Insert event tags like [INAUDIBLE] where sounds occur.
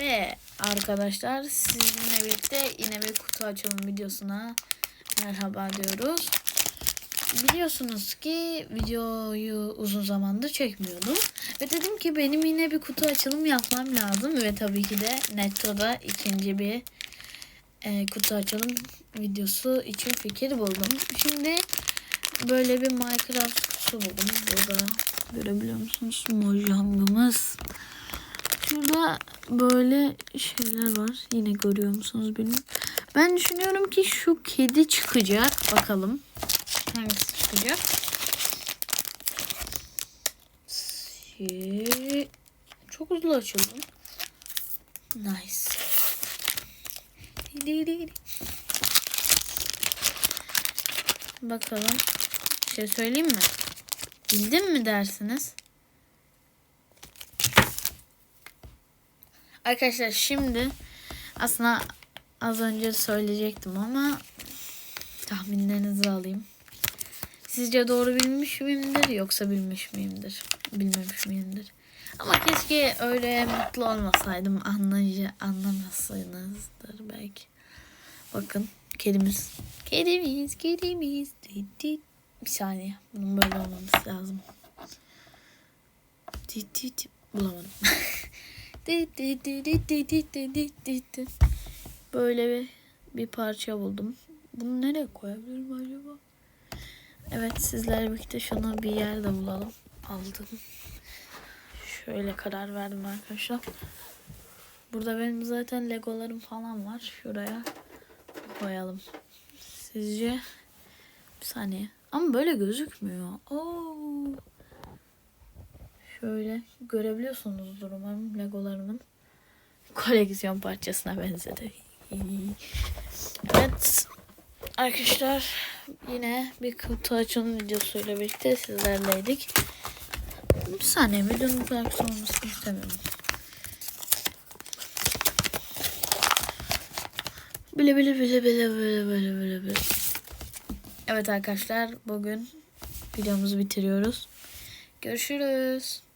Ve arkadaşlar sizinle birlikte yine bir kutu açılım videosuna merhaba diyoruz. Biliyorsunuz ki videoyu uzun zamandır çekmiyordum. Ve dedim ki benim yine bir kutu açılım yapmam lazım. Ve tabii ki de Netto'da ikinci bir e, kutu açılım videosu için fikir buldum. Şimdi böyle bir Minecraft kutusu buldum. Burada görebiliyor musunuz? Mojangımız. Burada böyle şeyler var. Yine görüyor musunuz bilmiyorum. Ben düşünüyorum ki şu kedi çıkacak. Bakalım. Hangisi çıkacak? Çok hızlı açıldı. Nice. Bakalım. Bir şey söyleyeyim mi? Bildin mi dersiniz? Arkadaşlar şimdi aslında az önce söyleyecektim ama tahminlerinizi alayım. Sizce doğru bilmiş miyimdir yoksa bilmiş miyimdir? Bilmemiş miyimdir? Ama keşke öyle mutlu olmasaydım anlayıcı anlamasınızdır belki. Bakın kedimiz. Kedimiz, kedimiz. Bir saniye. Bunun böyle olmaması lazım. Bulamadım. [LAUGHS] Böyle bir, bir parça buldum. Bunu nereye koyabilirim acaba? Evet sizler birlikte şunu bir yerde bulalım. Aldım. Şöyle karar verdim arkadaşlar. Burada benim zaten legolarım falan var. Şuraya koyalım. Sizce bir saniye. Ama böyle gözükmüyor. Oo. Şöyle görebiliyorsunuzdur umarım legolarımın koleksiyon parçasına benzedi. Evet. Arkadaşlar yine bir kutu açılım videosuyla birlikte sizlerleydik. Bir saniye videonun kadar kısa olmasını istemiyorum. Bile bile bile bile bile bile bile bile. Evet arkadaşlar bugün videomuzu bitiriyoruz. Görüşürüz.